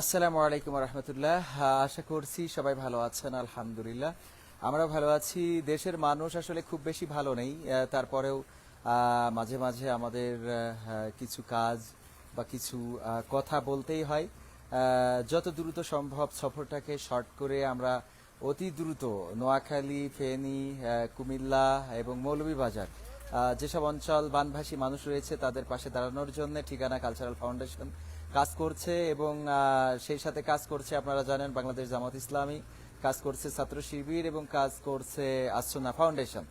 আসসালামু আলাইকুম রহমতুল্লাহ। আশা করছি সবাই ভালো আছেন, আলহামদুলিল্লাহ। আমরা ভালো আছি। দেশের মানুষ আসলে খুব বেশি ভালো নেই। তারপরেও মাঝে মাঝে আমাদের কিছু কাজ বা কিছু কথা বলতেই হয়। যত দ্রুত সম্ভব সফরটাকে শর্ট করে আমরা অতি দ্রুত নোয়াখালী, ফেনী কুমিল্লা এবং মৌলভীবাজার যেসব অঞ্চল বানভাসী মানুষ রয়েছে তাদের পাশে দাঁড়ানোর জন্য ঠিকানা কালচারাল ফাউন্ডেশন কাজ করছে এবং সেই সাথে কাজ করছে আপনারা জানেন বাংলাদেশ জামাত ইসলামী, কাজ করছে ছাত্র শিবির এবং কাজ করছে আসুনা ফাউন্ডেশন।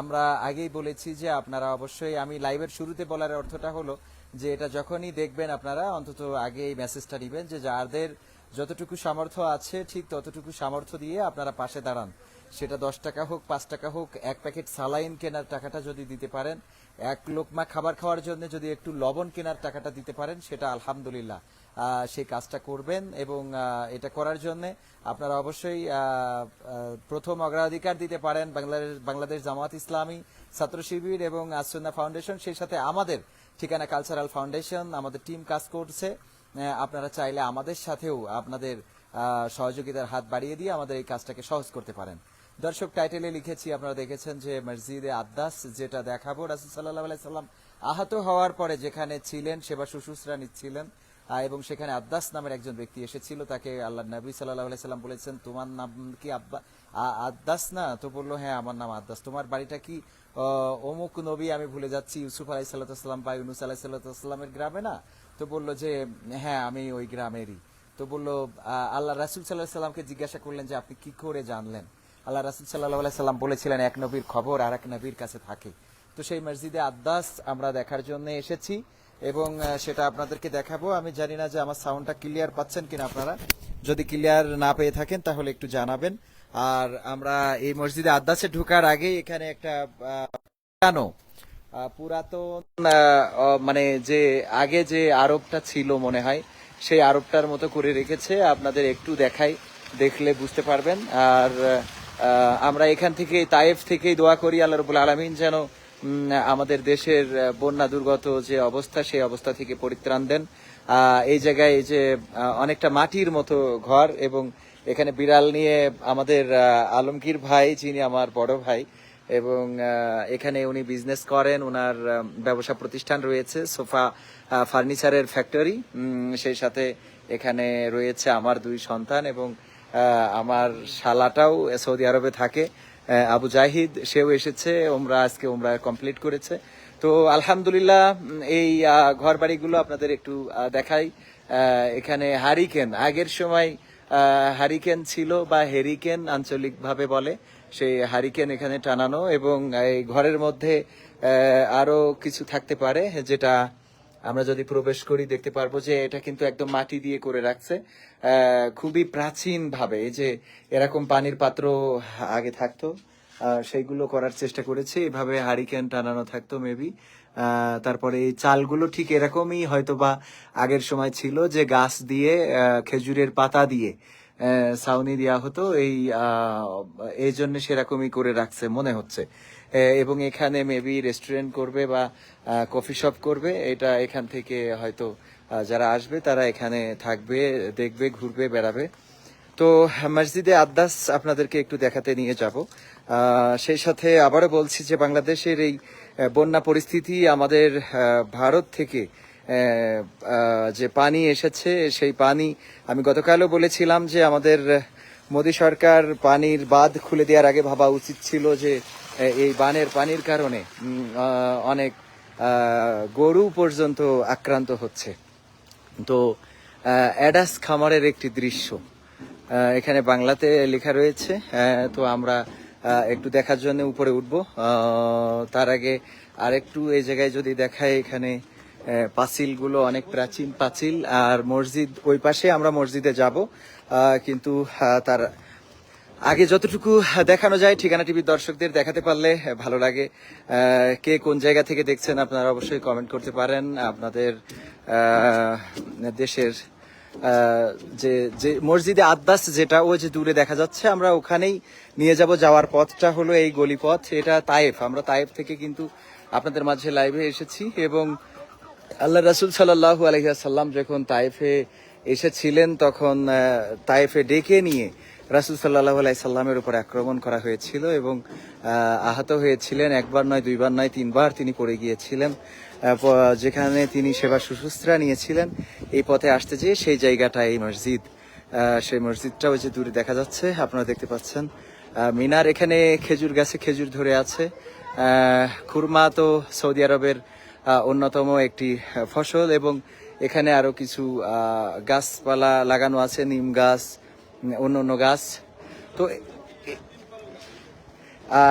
আমরা আগেই বলেছি যে আপনারা অবশ্যই, আমি লাইভের শুরুতে বলার অর্থটা হলো যে এটা যখনই দেখবেন আপনারা, অন্তত আগে এই মেসেজটা নেবেন যে যাদের যতটুকু সামর্থ্য আছে, ঠিক ততটুকু সামর্থ্য দিয়ে আপনারা পাশে দাঁড়ান। সেটা দশ টাকা হোক, পাঁচ টাকা হোক, এক প্যাকেট সালাইন কেনার টাকাটা যদি দিতে পারেন, এক লোকমা খাবার খাওয়ার জন্য যদি একটু লবণ কেনার টাকাটা দিতে পারেন, সেটা আলহামদুলিল্লাহ। সেই কাজটা করবেন এবং এটা করার জন্য আপনারা অবশ্যই প্রথম অগ্রাধিকার দিতে পারেন বাংলাদেশ বাংলাদেশ জামাত ইসলামী ছাত্র শিবির এবং আসন্না ফাউন্ডেশন। সেই সাথে আমাদের ঠিকানা কালচারাল ফাউন্ডেশন, আমাদের টিম কাজ করছে। আপনারা চাইলে আমাদের সাথেও আপনাদের সহযোগিতার হাত বাড়িয়ে দিয়ে আমাদের এই কাজটাকে সহজ করতে পারেন। দর্শক টাইটেলে লিখেছি, আপনারা দেখেছেন যে মসজিদে আদাস যেটা দেখাবো, রাসুল সাল্লাহ সাল্লাম আহত হওয়ার পরে যেখানে ছিলেন, সেবা শুশ্রূষা নিচ্ছিলেন এবং সেখানে আদাস নামের একজন ব্যক্তি এসেছিল, তাকে আল্লাহ নবী সাল্লাম বলেছেন, তোমার নাম কি আব্বা আদাস না? তো বলল হ্যাঁ আমার নাম আদাস তোমার বাড়িটা কি? অমুক নবী, আমি ভুলে যাচ্ছি, ইউসুফ আলাই সাল্লাম বা ইউনুস আলাই সাল্লামের গ্রামে না? তো বলল যে হ্যাঁ আমি ওই গ্রামেরই। তো বলল আল্লাহ রাসুল সাল্লাহ সাল্লামকে জিজ্ঞাসা করলেন যে, আপনি কি করে জানলেন? আল্লাহ রাসুল সাল্লাহ সাল্লাম বলেছিলেন এক নবীর খবর আর এক নবীর কাছে থাকে। তো সেই মসজিদে আদাস আমরা দেখার জন্য এসেছি এবং সেটা আপনাদেরকে দেখাবো। আমি জানি না যে আমার সাউন্ডটা ক্লিয়ার পাচ্ছেন কিনা আপনারা। যদি ক্লিয়ার না পেয়ে থাকেন তাহলে একটু জানাবেন। আর আমরা এই মসজিদে আদাসে ঢোকার আগে এখানে একটা আহ, পুরাতন মানে যে আগে যে আরবটা ছিল মনে হয় সেই আরবটার মতো করে রেখেছে। আপনাদের একটু দেখাই দেখলে বুঝতে পারবেন। আর আমরা এখান থেকে তায়েফ থেকেই দোয়া করি আল্লাহ রবুল আলমিন যেন আমাদের দেশের বন্যা দুর্গত যে অবস্থা, সেই অবস্থা থেকে পরিত্রাণ দেন। এই জায়গায় এই যে অনেকটা মাটির মতো ঘর এবং এখানে বিড়াল নিয়ে আমাদের আলমগীর ভাই, যিনি আমার বড় ভাই, এবং এখানে উনি বিজনেস করেন ওনার ব্যবসা প্রতিষ্ঠান রয়েছে, সোফা ফার্নিচারের ফ্যাক্টরি সেই সাথে এখানে রয়েছে আমার দুই সন্তান এবং আমার শালাটাও সৌদি আরবে থাকে। আবু জাহিদ, সেও এসেছে ওমরা আজকে ওমরা কমপ্লিট করেছে। তো আলহামদুলিল্লাহ এই ঘর বাড়িগুলো আপনাদের একটু দেখাই। এখানে হারিকেন, আগের সময় হারিকেন ছিল বা হেরিকেন আঞ্চলিকভাবে বলে, সেই হারিকেন এখানে টানানো এবং এই ঘরের মধ্যে আরও কিছু থাকতে পারে, যেটা আমরা যদি প্রবেশ করি, দেখতে পারব যে এটা কিন্তু একদম মাটি দিয়ে করে রাখছে। খুবই প্রাচীন ভাবে যে এরকম পানির পাত্র আগে থাকতো সেইগুলো করার চেষ্টা করেছে। এভাবে হারিকেন টানানো থাকতো মেবি তারপরে এই চালগুলো ঠিক এরকমই হয়তো বা আগের সময় ছিল যে গাছ দিয়ে খেজুরের পাতা দিয়ে ছাউনি দেওয়া হতো। এই এই জন্য সেরকমই করে রাখছে মনে হচ্ছে। এবং এখানে মেবি রেস্টুরেন্ট করবে বা কফি শপ করবে, এটা এখান থেকে হয়তো যারা আসবে তারা এখানে থাকবে, দেখবে, ঘুরবে, বেড়াবে। তো মসজিদে আদাস আপনাদেরকে একটু দেখাতে নিয়ে যাব। সেই সাথে আবারও বলছি যে বাংলাদেশের এই বন্যা পরিস্থিতি আমাদের ভারত থেকে যে পানি এসেছে, সেই পানি, আমি গতকালও বলেছিলাম যে আমাদের মোদী সরকার পানির বাঁধ খুলে দেওয়ার আগে ভাবা উচিত ছিল যে এই বানের পানির কারণে অনেক গরু পর্যন্ত আক্রান্ত হচ্ছে। তো অ্যাডাস খামারের একটি দৃশ্য এখানে বাংলাতে লেখা রয়েছে তো আমরা একটু দেখার জন্য উপরে উঠব। তার আগে আর একটু এই জায়গায় যদি দেখায় এখানে পাঁচিলগুলো অনেক প্রাচীন পাঁচিল, আর মসজিদ, ওই পাশে আমরা মসজিদে যাব কিন্তু তার আগে যতটুকু দেখানো যায়, ঠিকানা টিভির দর্শকদের দেখাতে পারলে ভালো লাগে। কে কোন জায়গা থেকে দেখছেন আপনারা অবশ্যই কমেন্ট করতে পারেন। আপনাদের দেশের যে যে মসজিদে আদাস যেটা, ও যে দূরে দেখা যাচ্ছে, আমরা ওখানেই নিয়ে যাব। যাওয়ার পথটা হলো এই গলিপথ। এটা তায়েফ। আমরা তায়েফ থেকে কিন্তু আপনাদের মাঝে লাইভে এসেছি এবং আল্লাহ রাসুল সাল্লাহু আলহিহাসাল্লাম যখন তাইফে এসেছিলেন, তখন তায়েফে ডেকে নিয়ে রাসুল সাল্লাহ সাল্লামের উপর আক্রমণ করা হয়েছিল এবং আহত হয়েছিলেন, একবার নয়, দুইবার নয়, তিনবার তিনি পড়ে গিয়েছিলেন। যেখানে তিনি সেবা সুশুশ্রা নিয়েছিলেন। এই পথে আসতে যেয়ে সেই জায়গাটা এই মসজিদ সেই মসজিদটা ওই যে দূরে দেখা যাচ্ছে, আপনারা দেখতে পাচ্ছেন। মিনার এখানে খেজুর গাছে খেজুর ধরে আছে। খুরমা তো সৌদি আরবের অন্যতম একটি ফসল এবং এখানে আরও কিছু গাছপালা লাগানো আছে, নিম গাছ অন্য অন্য গাছ। তো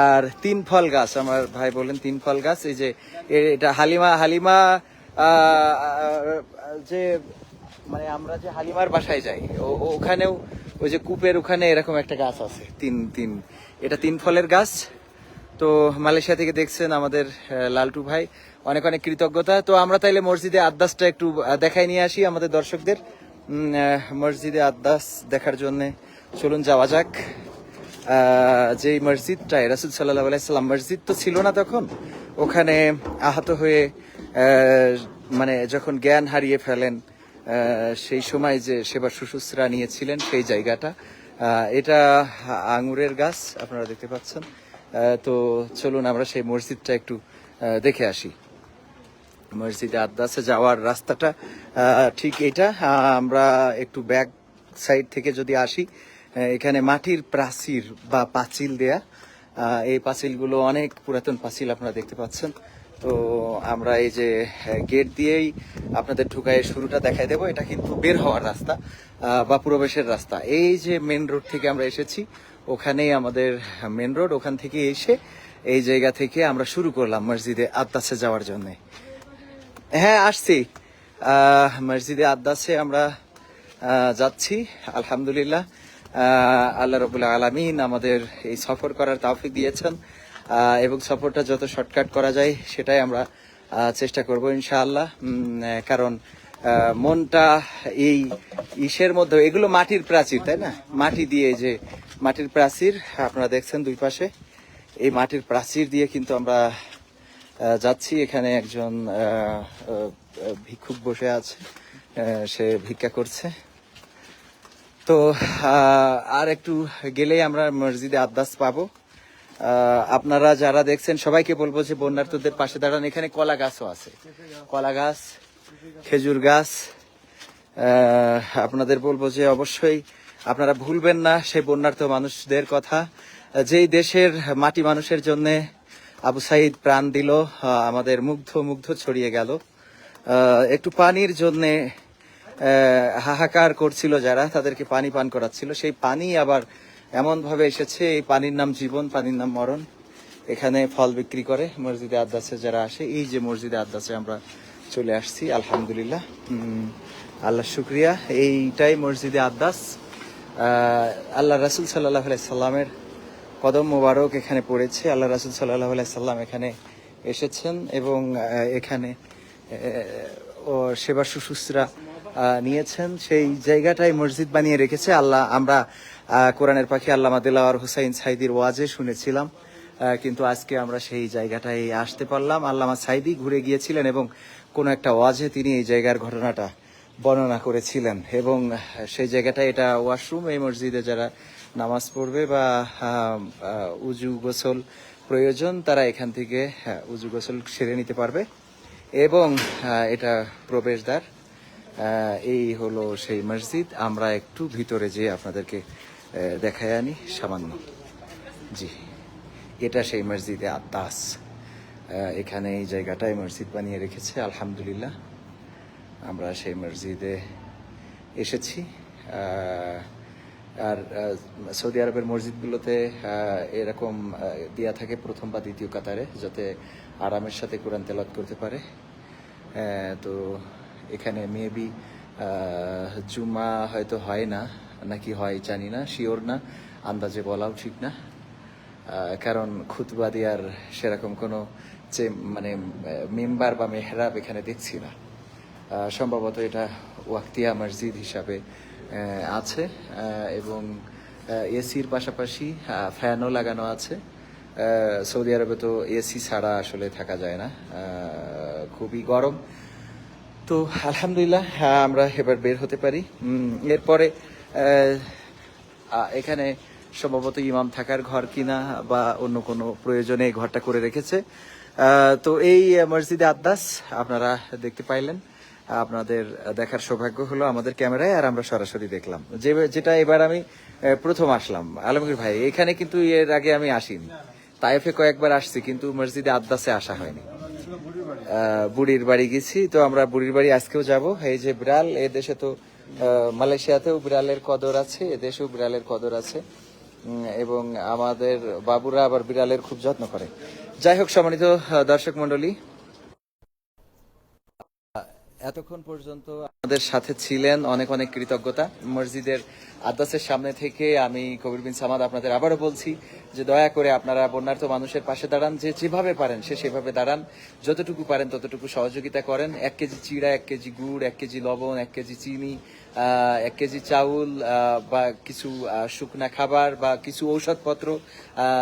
আর তিন ফল গাছ, আমার ভাই বললেন তিন ফল গাছ। এই যে এটা হালিমা হালিমা যে মানে আমরা যে হালিমার বাসায় যাই ওখানেও, ওই যে কূপের ওখানে এরকম একটা গাছ আছে, তিন তিন, এটা তিন ফলের গাছ। তো মালয়েশিয়া থেকে দেখছেন আমাদের লালটু ভাই, অনেক অনেক কৃতজ্ঞতা। তো আমরা তাইলে মসজিদে আদাসটা একটু দেখাই নিয়ে আসি আমাদের দর্শকদের। মসজিদে আদাস দেখার জন্য চলুন যাওয়া যাক। যে মসজিদটায় রাসুল সাল্লাহ আলাইসাল্লাম মসজিদ তো ছিল না তখন, ওখানে আহত হয়ে মানে যখন জ্ঞান হারিয়ে ফেলেন সেই সময় যে সেবা শুশ্রূষা নিয়েছিলেন সেই জায়গাটা এটা আঙুরের গাছ, আপনারা দেখতে পাচ্ছেন। তো চলুন আমরা সেই মসজিদটা একটু দেখে আসি। মসজিদে আদাসে যাওয়ার রাস্তাটা ঠিক এটা। আমরা একটু ব্যাক সাইড থেকে যদি আসি এখানে মাটির প্রাচীর বা পাঁচিল দেয়া। এই পাঁচিলগুলো অনেক পুরাতন পাঁচিল আপনারা দেখতে পাচ্ছেন। তো আমরা এই যে গেট দিয়েই আপনাদের ঢুকায় শুরুটা দেখাই দেবো। এটা কিন্তু বের হওয়ার রাস্তা বা প্রবেশের রাস্তা। এই যে মেন রোড থেকে আমরা এসেছি, ওখানেই আমাদের মেন রোড ওখান থেকে এসে এই জায়গা থেকে আমরা শুরু করলাম মসজিদে আদাসে যাওয়ার জন্যে। হ্যাঁ আসছি। মসজিদে আদাসে আমরা যাচ্ছি। আলহামদুলিল্লাহ। আল্লাহ রবুল্লা আলমিন আমাদের এই সফর করার তাওফিক দিয়েছেন। এবং সফরটা যত শর্টকাট করা যায়, সেটাই আমরা চেষ্টা করব ইনশাআল্লাহ। কারণ মনটা এই ইসের মধ্যে, এগুলো মাটির প্রাচীর, তাই না? মাটি দিয়ে যে মাটির প্রাচীর, আপনারা দেখছেন দুই পাশে। এই মাটির প্রাচীর দিয়ে কিন্তু আমরা যাচ্ছি এখানে একজন ভিক্ষুক বসে আছে সে ভিক্ষা করছে। তো আর একটু গেলেই আমরা মসজিদে আদাস পাবো। আপনারা যারা দেখছেন, সবাইকে বলব যে বন্যার্থদের পাশে দাঁড়ান। এখানে কলা গাছও আছে। কলা গাছ, খেজুর গাছ আপনাদের বলব যে অবশ্যই আপনারা ভুলবেন না সেই বন্যার্থ মানুষদের কথা। যেই দেশের মাটি মানুষের জন্য আবু সাইদ প্রাণ দিল আমাদের মুগ্ধ মুগ্ধ ছড়িয়ে গেল। একটু পানির জন্যে হাহাকার করছিল যারা, তাদেরকে পানি পান করাচ্ছিল। সেই পানি আবার এমনভাবে এসেছে, এই পানির নাম জীবন, পানির নাম মরণ। এখানে ফল বিক্রি করে মসজিদে আদাসে যারা আসে, এই যে মসজিদে আদাসে আমরা চলে আসছি, আলহামদুলিল্লাহ। আল্লাহ শুক্রিয়া। এইটাই মসজিদে আদাস আল্লাহ রাসুল সাল্লাহ সাল্লামের কদম মোবারক এখানে পড়েছে। আল্লাহ রাসুল সাল্লাহ সাল্লাম এখানে এসেছেন এবং এখানে ও সেবা শুশ্রূষা নিয়েছেন। সেই জায়গাটাই মসজিদ বানিয়ে রেখেছে। আল্লাহ, আমরা কোরআনের পাখি আল্লামা দিলাওয়ার হুসাইন সাইদির ওয়াজে শুনেছিলাম কিন্তু আজকে আমরা সেই জায়গাটায় আসতে পারলাম। আল্লামা সাইদি ঘুরে গিয়েছিলেন এবং কোনো একটা ওয়াজে তিনি এই জায়গার ঘটনাটা বর্ণনা করেছিলেন। এবং সেই জায়গাটা এটা ওয়াশরুম, এই মসজিদে যারা নামাজ পড়বে বা উজু গোসল প্রয়োজন, তারা এখান থেকে উজু গোসল সেরে নিতে পারবে। এবং এটা প্রবেশদ্বার এই হলো সেই মসজিদ। আমরা একটু ভিতরে যেয়ে আপনাদেরকে দেখায় আনি, সামান্য। জি, এটা সেই মসজিদে আত্মাস এখানে এই জায়গাটায় মসজিদ বানিয়ে রেখেছে, আলহামদুলিল্লাহ। আমরা সেই মসজিদে এসেছি আর সৌদি আরবের মসজিদগুলোতে এরকম দেয়া থাকে প্রথম বা দ্বিতীয় কাতারে, যাতে আরামের সাথে কোরআন তেলাত করতে পারে। তো এখানে মেবি জুমা হয়তো হয় না, নাকি হয় জানি না শিওর না, আন্দাজে বলাও ঠিক না। কারণ খুতবা দেওয়ার সেরকম কোনো যে মানে মেম্বার বা মেহরাব এখানে দেখছি না। সম্ভবত এটা ওয়াক্তিয়া মসজিদ হিসাবে আছে এবং এসির পাশাপাশি ফ্যানও লাগানো আছে। সৌদি আরবে তো এসি ছাড়া আসলে থাকা যায় না। খুবই গরম। তো আলহামদুলিল্লাহ হ্যাঁ, আমরা এবার বের হতে পারি। এরপরে এখানে সম্ভবত ইমাম থাকার ঘর কিনা বা অন্য কোনো প্রয়োজনে ঘরটা করে রেখেছে। তো এই মসজিদে আদ্দাস আপনারা দেখতে পাইলেন। আপনাদের দেখার সৌভাগ্য হলো আমাদের ক্যামেরায়, আর আমরা সরাসরি দেখলাম। যে, যেটা এবার আমি প্রথম আসলাম। আলমগীর ভাই, এখানে কিন্তু এর আগে আমি আসিনি। তাইফে কয়েকবার আসছি, কিন্তু মসজিদে আদ্দাসে আসা হয়নি। বুড়ির বাড়ি গেছি, তো আমরা বুড়ির বাড়ি আজকেও যাব। এই যে বিড়াল, এ দেশে তো মালয়েশিয়াতেও বিড়ালের কদর আছে, এ দেশেও বিড়ালের কদর আছে। এবং আমাদের বাবুরা আবার বিড়ালের খুব যত্ন করে। যাই হোক, সম্মানিত দর্শক মন্ডলী এতক্ষণ পর্যন্ত আমাদের সাথে ছিলেন অনেক অনেক কৃতজ্ঞতা। মসজিদের আদাসের সামনে থেকে আমি কবির বিন সামাদ আপনাদের আবারও বলছি যে দয়া করে আপনারা বন্যার্থ মানুষের পাশে দাঁড়ান, যে যেভাবে পারেন সে সেভাবে দাঁড়ান। যতটুকু পারেন ততটুকু সহযোগিতা করেন। এক কেজি চিড়া, এক কেজি গুড়, এক কেজি লবণ, এক কেজি চিনি এক কেজি চাউল বা কিছু শুকনা খাবার বা কিছু ঔষধপত্র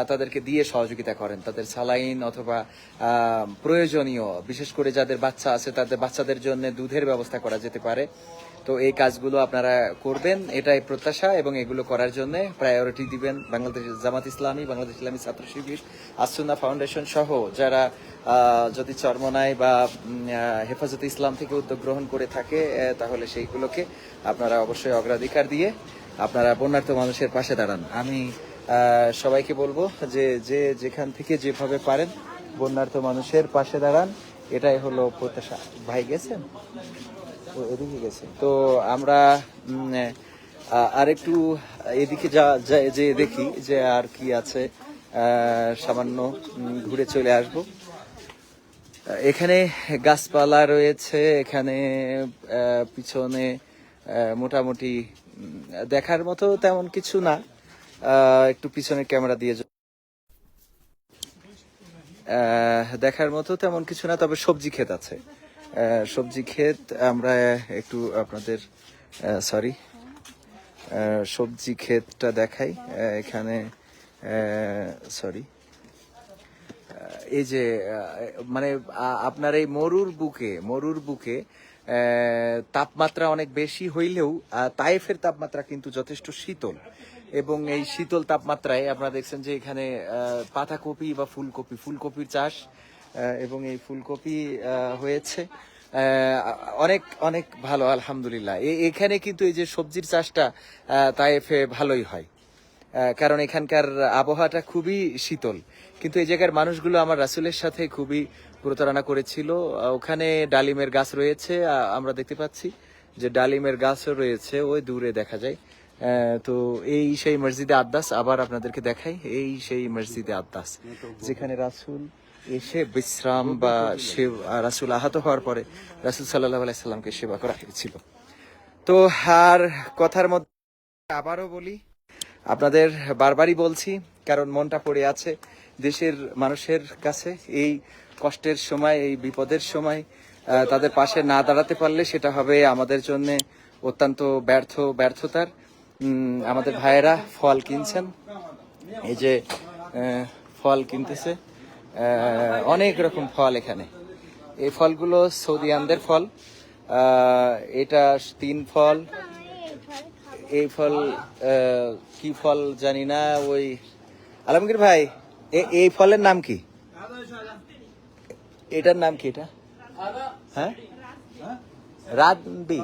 তাদেরকে দিয়ে সহযোগিতা করেন। তাদের সালাইন অথবা প্রয়োজনীয়, বিশেষ করে যাদের বাচ্চা আছে, তাদের বাচ্চাদের জন্য দুধের ব্যবস্থা করা যেতে পারে। তো এই কাজগুলো আপনারা করবেন, এটাই প্রত্যাশা এবং এগুলো করার জন্য প্রায়োরিটি দিবেন বাংলাদেশ জামাত ইসলামী। বাংলাদেশ ইসলামী ছাত্র শিবির, আসুন্না ফাউন্ডেশন সহ যারা যদি চরমনায় বা হেফাজতে ইসলাম থেকে উদ্যোগ গ্রহণ করে থাকে তাহলে সেইগুলোকে আপনারা অবশ্যই অগ্রাধিকার দিয়ে আপনারা বন্যার্থ মানুষের পাশে দাঁড়ান। আমি সবাইকে বলব যে যে যেখান থেকে যেভাবে পারেন বন্যার্থ মানুষের পাশে দাঁড়ান। এটাই হলো প্রত্যাশা। ভাই গেছেন? ও, এদিকে গেছে। তো আমরা আহ, আরেকটু এদিকে যা যা- দেখি যে আর কি আছে। সামান্য ঘুরে চলে আসব। এখানে গাছপালা রয়েছে এখানে পিছনে মোটামুটি দেখার মতো তেমন কিছু না। একটু পিছনের ক্যামেরা দিয়ে দেখার মতো তেমন কিছু না তবে সবজি ক্ষেত আছে। সবজি ক্ষেত আমরা একটু আপনাদের সরি সবজি ক্ষেতটা দেখাই। এখানে সরি এই যে মানে আপনার এই মরুর বুকে মরুর বুকে তাপমাত্রা অনেক বেশি হইলেও আহ, তাইফের তাপমাত্রা কিন্তু যথেষ্ট শীতল। এবং এই শীতল তাপমাত্রায় আপনারা দেখছেন যে এখানে পাতাকপি বা ফুলকপি ফুলকপির চাষ এবং এই ফুলকপি হয়েছে। অনেক অনেক ভালো, আলহামদুলিল্লাহ। এখানে কিন্তু এই যে সবজির চাষটা তাইফে ভালোই হয়। কারণ এখানকার আবহাওয়াটা খুবই শীতল। কিন্তু এই জায়গার মানুষগুলো আমার রাসুলের সাথে খুবই প্রতারণা করেছিল। ওখানে ডালিমের গাছ রয়েছে আমরা দেখতে পাচ্ছি যে ডালিমের গাছও রয়েছে, ওই দূরে দেখা যায়। তো এই সেই মসজিদে আদাস আবার আপনাদেরকে দেখাই, এই সেই মসজিদে আদাস যেখানে রাসুল এসে বিশ্রাম বা সে- রাসুল আহত হওয়ার পরে রাসুল সাল্লাহ আলাইসাল্লামকে সেবা করা হয়েছিল। তো আর কথার মধ্যে আবারও বলি, আপনাদের বারবারই বলছি, কারণ মনটা পড়ে আছে, দেশের মানুষের কাছে এই কষ্টের সময়, এই বিপদের সময় তাদের পাশে না দাঁড়াতে পারলে সেটা হবে আমাদের জন্য অত্যন্ত ব্যর্থ, ব্যর্থতার। আমাদের ভাইয়েরা ফল কিনছেন। এই যে ফল কিনতেছে। অনেক রকম ফল এখানে। এই ফলগুলো সৌদি সৌদিয়ানদের ফল। এটা তিন ফল। এই ফল কি ফল জানি না ওই আলমগীর ভাই এই ফলের নাম কি? এটার নাম কি এটা? হ্যাঁ? রাজবেরি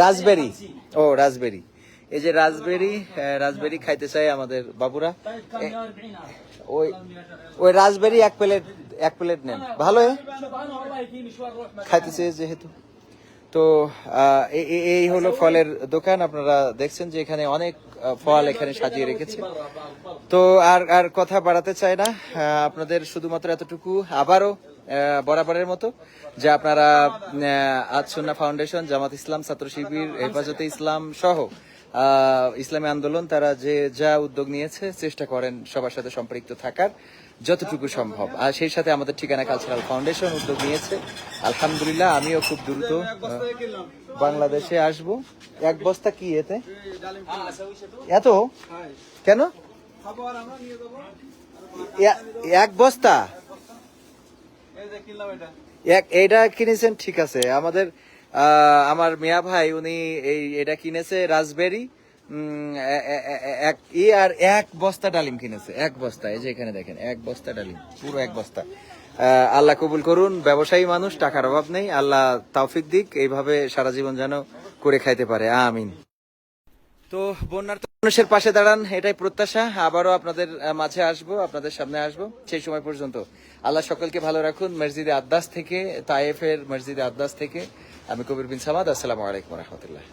রাজবেরি। ও রাজবেরি। এই যে রাজবেরি আহ, রাজবেরি খাইতে চাই আমাদের বাবুরা। ওই ওই রাজবেরি এক প্লেট এক প্লেট নেন। ভালো? খাইতে চেয়ে যেহেতু। তো এই হলো ফলের দোকান। আপনারা দেখছেন যে এখানে অনেক ফল এখানে সাজিয়ে রেখেছে। তো আর আর কথা বাড়াতে চাই না। আপনাদের শুধুমাত্র এতটুকু। আবারও বরাবরের মতো যে আপনারা আজ সুন্না ফাউন্ডেশন জামাত ইসলাম ছাত্র শিবির হেফাজতে ইসলাম সহ ইসলামী আন্দোলন তারা যে যা উদ্যোগ নিয়েছে চেষ্টা করেন সবার সাথে সম্পৃক্ত থাকার যতটুকু সম্ভব। আর সেই সাথে আমাদের ঠিকানা কালচারাল ফাউন্ডেশন উদ্যোগ নিয়েছে। আলহামদুলিল্লাহ আমিও খুব দ্রুত বাংলাদেশে আসব। এক বস্তা কি এতে? এত? কেন? এক বস্তা? এক এটা কিনেছেন ঠিক আছে। আমাদের আমার মিয়া ভাই, উনি এই এটা কিনেছে রাজবেরি এক ই আর এক বস্তা ডালিম কিনেছে। এক বস্তা, এই যে এখানে দেখেন, এক বস্তা ডালিম, পুরো এক বস্তা। আল্লাহ কবুল করুন, ব্যবসায়ী মানুষ, টাকার অভাব নেই। আল্লাহ তৌফিক দিক, এইভাবে সারা জীবন যেন করে খাইতে পারে। আমিন। তো বন্যার মানুষের পাশে দাঁড়ান, এটাই প্রত্যাশা। আবারও আপনাদের মাঝে আসব, আপনাদের সামনে আসব। সেই সময় পর্যন্ত আল্লাহ সকলকে ভালো রাখুন। মসজিদে আদ্দাস থেকে, তায়েফের মসজিদে আদ্দাস থেকে। আমি কবির বিন সামাদ আসসালামু আলাইকুম রহমতুল্লাহ